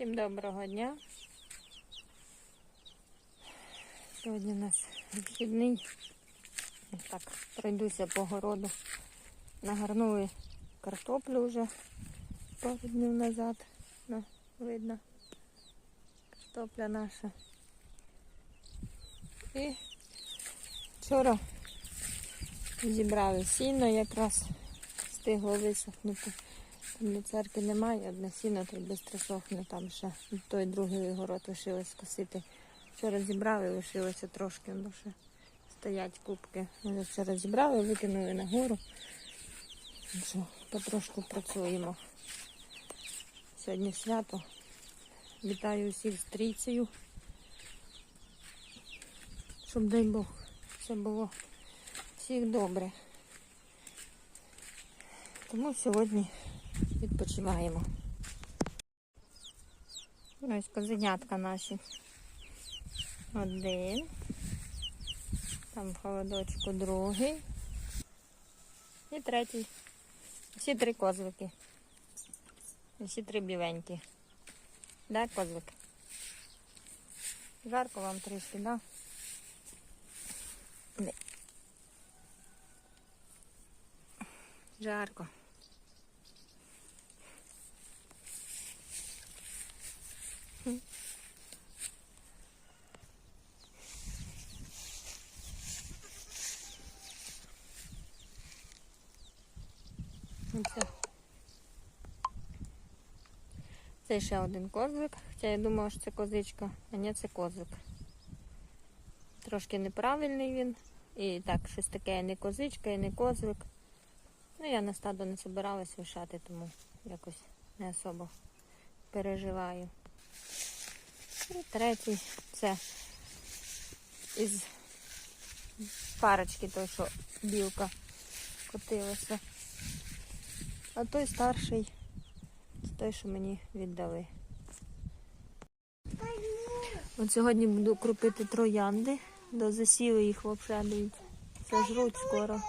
Всім доброго дня. Сьогодні у нас вихідний. Так, пройдуся по городу. Нагарнули картоплю вже пару днів назад. Ну, видно. Картопля наша. І вчора зібрали сіно, якраз встигло висохнути. До церкви немає, одне сіно тут швидко сохне, там ще той другий город лишилось косити. Вчора зібрали, лишилося трошки, бо ще стоять кубки. Ми вчора зібрали, викинули на гору. Ну Що, потрошку працюємо. Сьогодні свято. Вітаю усіх з трійцею. Щоб дай Бог, все було всіх добре. Тому сьогодні відпочиваємо. Ось козенятка наші. Один. Там в холодочку другий. І третій. Всі три козлики. Всі три біленькі. Да, козлик? Жарко вам трішки, да? Жарко. Це ще один козлик. Хоча я думала, що це козичка, а ні, це козлик. Трошки неправильний він. І так, щось таке не козичка і не козлик. Ну, я на стадо не збиралась вишати, тому якось не особо переживаю. І третій це із парочки той, що білка котилася. А той старший це той, що мені віддали. От сьогодні буду крупити троянди, до засіли їх взагалі. Це жруть скоро.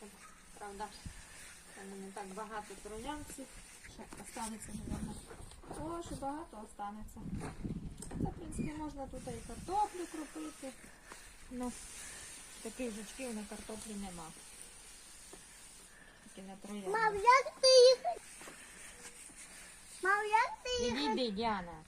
Розпилювачем, правда. Там не так багато троянців. Ще останеться, мабуть. О, ще багато останеться. Це, в принципі, можна тут і картоплю кропити. Ну, таких жучків на картоплі нема. Тільки на троянці. Мам, як ти їх? Мам, як ти їх? Відійди, Діана.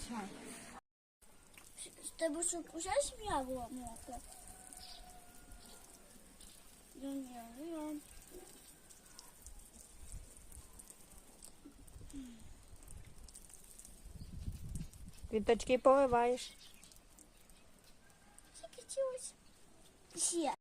Звичайно. З тебе щоб уже сім'я була мокра? Йо-йо-йо. Квіточки поливаєш. Тільки чогось. Ще.